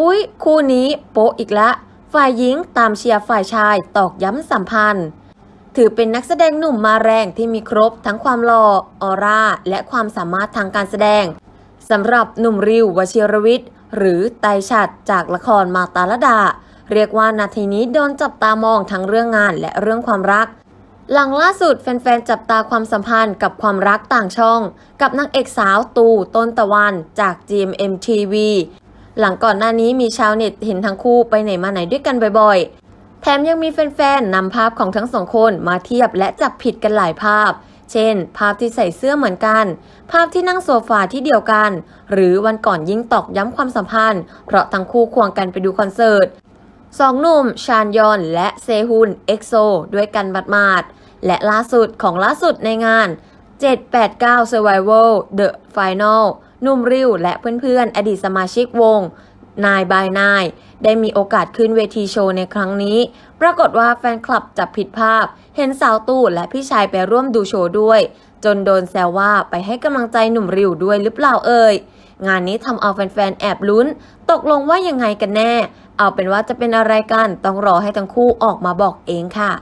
อุ๊ย คู่นี้โป๊ะอีกละ ฝ่ายหญิงตามเชียร์ฝ่ายชายตอกย้ำสัมพันธ์ ถือเป็นนักแสดงหนุ่มมาแรงที่มีครบทั้งความหล่อออร่า และความสามารถทางการแสดงสำหรับหนุ่มริววชิรวิทย์ หรือไตรฉัดจากละครมาตาลดา เรียกว่านาทีนี้โดนจับตามองทั้งเรื่องงานและเรื่องความรัก หลังล่าสุดแฟนๆจับตาความสัมพันธ์กับความรักต่างช่อง กับนางเอกสาวตูต้นตะวันจาก GMM TV หลังก่อนหน้านี้มีชาวเน็ตเห็นทั้งคู่ไปไหนมาไหนด้วยกันบ่อยๆ แถมยังมีแฟนๆนำภาพของทั้งสองคนมาเทียบและจับผิดกันหลายภาพ เช่น ภาพที่ใส่เสื้อเหมือนกัน ภาพที่นั่งโซฟาที่เดียวกัน หรือวันก่อนยิ่งตอกย้ำความสัมพันธ์ เพราะทั้งคู่ควงกันไปดูคอนเสิร์ตสองหนุ่ม ชานยอน และเซฮุนเอ็กโซด้วยกันบัดมาดและล่าสุดของล่าสุดในงาน 789 Survival The Final หนุ่มริวและเพื่อนๆ อดีตสมาชิกวงนายบายนายได้มีโอกาสขึ้นเวทีโชว์ในครั้งนี้ ปรากฏว่าแฟนคลับจับผิดภาพ เห็นสาวตู้และพี่ชายไปร่วมดูโชว์ด้วย จนโดนแซวว่าไปให้กำลังใจหนุ่มริวด้วยหรือเปล่าเอ่ยงานนี้ทำเอาแฟนๆ แอบลุ้น ตกลงว่ายังไงกันแน่ เอาเป็นว่าจะเป็นอะไรกัน ต้องรอให้ทั้งคู่ออกมาบอกเองค่ะ